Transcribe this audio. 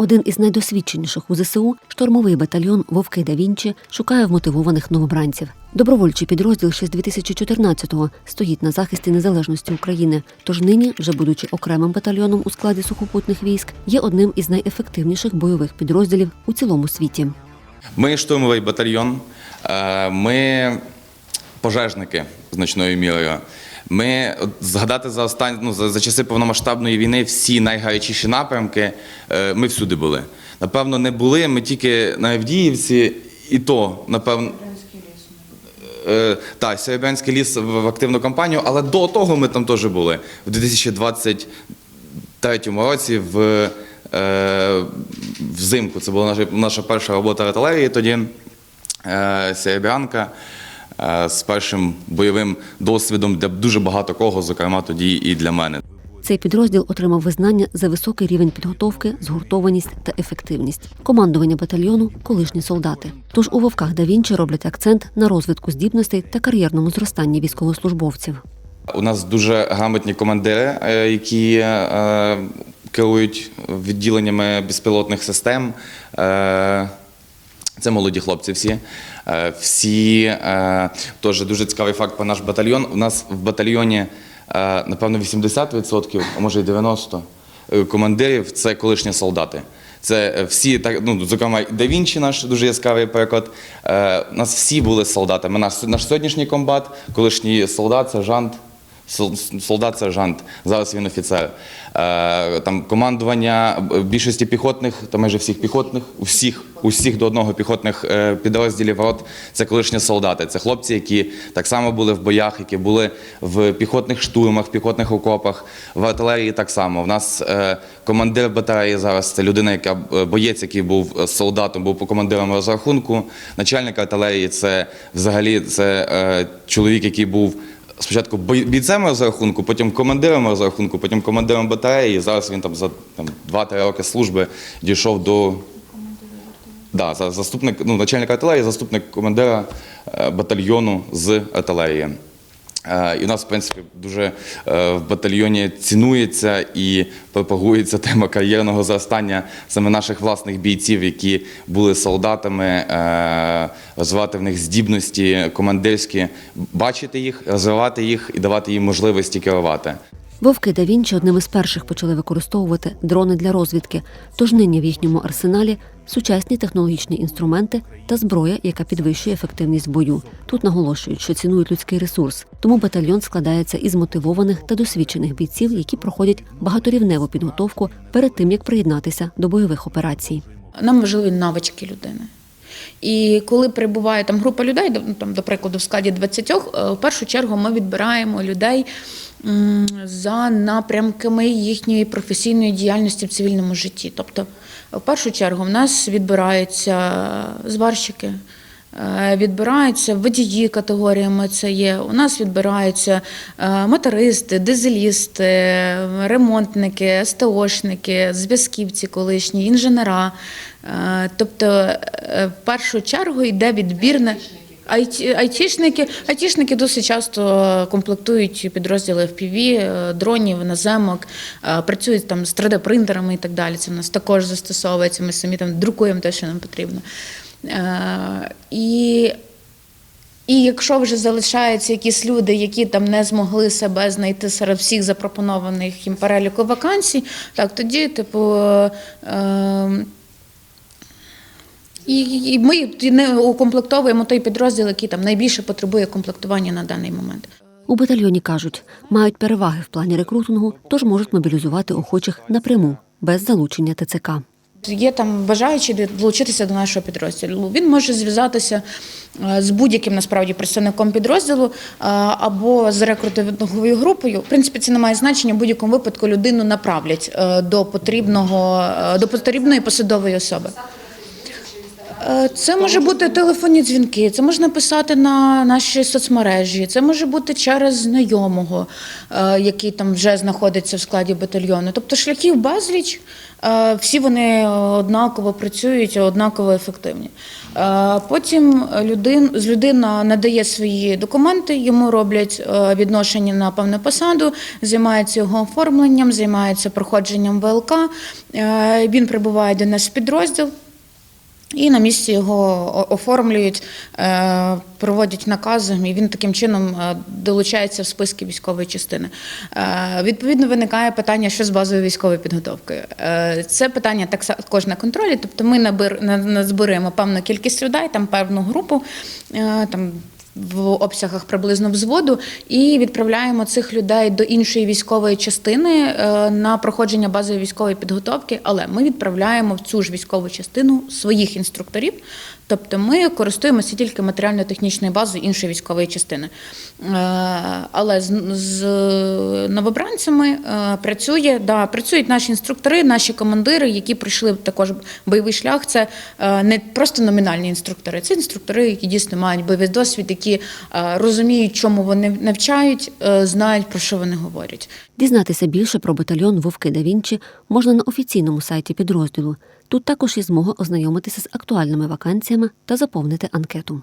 Один із найдосвідченіших у ЗСУ штурмовий батальйон Вовки да Вінчі шукає вмотивованих новобранців. Добровольчий підрозділ ще з 2014-го стоїть на захисті незалежності України. Тож нині, вже будучи окремим батальйоном у складі сухопутних військ, є одним із найефективніших бойових підрозділів у цілому світі. Ми штурмовий батальйон, е, ми пожежники значною мірою. Ми згадати за останні ну, за, за часи повномасштабної війни всі найгарячіші напрямки. е, Ми всюди були. Напевно, не були. Ми тільки на Авдіївці, і то, напевно. Е, Так, Серебрянський ліс в активну кампанію, але до того ми там теж були. В 2023 році в, е, взимку. Це була наша, наша перша робота артилерії тоді. Е, Серебрянка з першим бойовим досвідом для дуже багато кого, зокрема тоді і для мене. Цей підрозділ отримав визнання за високий рівень підготовки, згуртованість та ефективність. Командування батальйону колишні солдати. Тож у вовках да Вінчі роблять акцент на розвитку здібностей та кар'єрному зростанні військовослужбовців. У нас дуже грамотні командири, е, які е, керують відділеннями безпілотних систем. Це молоді хлопці всі. Е, Всі е, теж дуже цікавий факт про наш батальйон. У нас в батальйоні, е, напевно, 80%, а може й 90% е, командирів це колишні солдати. Це всі, так, ну, зокрема, Да Вінчі наш дуже яскравий переклад. Е, нас всі були солдатами. Наш, наш сьогоднішній комбат, колишній солдат, сержант, солдат сержант, зараз він офіцер. Е, там командування е, більшості піхотних, та майже всіх піхотних, усіх, усіх до одного піхотних е, підрозділів рот це колишні солдати. Це хлопці, які так само були в боях, які були в піхотних штурмах, в піхотних окопах, в артилерії так само. У нас командир батареї зараз це людина, яка боєць, який був солдатом, був по командирам розрахунку. Начальник артилерії це взагалі це чоловік, який був. Спочатку бійцем розрахунку, потім командиром розрахунку, потім командиром батареї. Зараз він там за там, 2-3 роки служби дійшов до да, за- заступник, ну, начальник артилерії, заступник командира е, батальйону з артилерії. Е, І у нас, в принципі, дуже е, в батальйоні цінується і пропагується тема кар'єрного зростання саме наших власних бійців, які були солдатами, е, розвивати в них здібності командирські, бачити їх, розвивати їх і давати їм можливості керувати. Вовки да Вінчі одним із перших почали використовувати дрони для розвідки. Тож нині в їхньому арсеналі сучасні технологічні інструменти та зброя, яка підвищує ефективність бою. Тут наголошують, що цінують людський ресурс. Тому батальйон складається із мотивованих та досвідчених бійців, які проходять багаторівневу підготовку перед тим, як приєднатися до бойових операцій. Нам важливі навички людини. І коли прибуває там група людей, ну, там, до прикладу, в складі 20, е, в першу чергу ми відбираємо людей за напрямками їхньої професійної діяльності в цивільному житті. Тобто, в першу чергу, в нас відбираються зварщики. е, Відбираються водії категоріями. Це є. У нас відбираються е, мотористи, дизелісти, ремонтники, СТОшники, зв'язківці колишні, інженера. Е, Тобто, в першу чергу йде відбірне. IT айтішники, айтішники досить часто комплектують підрозділи FPV, е, дронів, наземок, е, працюють там з 3D-принтерами і так далі. Це в нас також застосовується. Ми самі там друкуємо те, що нам потрібно. Е, І і якщо вже залишаються якісь люди, які там не змогли себе знайти серед всіх запропонованих їм переліку вакансій, так тоді, типу. І, і ми не укомплектовуємо той підрозділ, який там найбільше потребує комплектування на даний момент. У батальйоні кажуть, мають переваги в плані рекрутингу, тож можуть мобілізувати охочих напряму без залучення ТЦК. Є там бажаючі долучитися до нашого підрозділу. Він може зв'язатися е, з будь-яким насправді представником підрозділу е, або з рекрутинговою групою. В принципі, це не має значення. В будь-якому випадку людину направлять е, до потрібного до потрібної посадової особи. Е, Це може бути телефонні дзвінки, це можна писати на наші соцмережі, це може бути через знайомого, е, який там вже знаходиться в складі батальйону. Тобто шляхів безліч, е, всі вони однаково працюють, однаково ефективні. Потім людин, з людина надає свої документи, йому роблять відношення на певну посаду, займається його оформленням, займається проходженням ВЛК. Він прибуває до нас в підрозділ. І на місці його оформлюють, е, проводять наказом, і він таким чином е, долучається в списки військової частини. Е, Відповідно, виникає питання, що з базовою військовою підготовкою. Це питання так також на контролі. Тобто ми набир, на- назбираємо певну кількість людей, там певну групу, там в обсягах приблизно взводу, і відправляємо цих людей до іншої військової частини е, на проходження базової військової підготовки. Але ми відправляємо в цю ж військову частину своїх інструкторів. Тобто ми користуємося тільки матеріально-технічною базою іншої військової частини. Е, Але з, новобранцями е, працює, да, працюють наші інструктори, наші командири, які пройшли також бойовий шлях. Це не просто номінальні інструктори, це інструктори, які дійсно мають бойовий досвід, які е, розуміють, чому вони навчають, е, знають про що вони говорять. Дізнатися більше про батальйон Вовки да Вінчі можна на офіційному сайті підрозділу. Тут також є змога ознайомитися з актуальними вакансіями та заповнити анкету.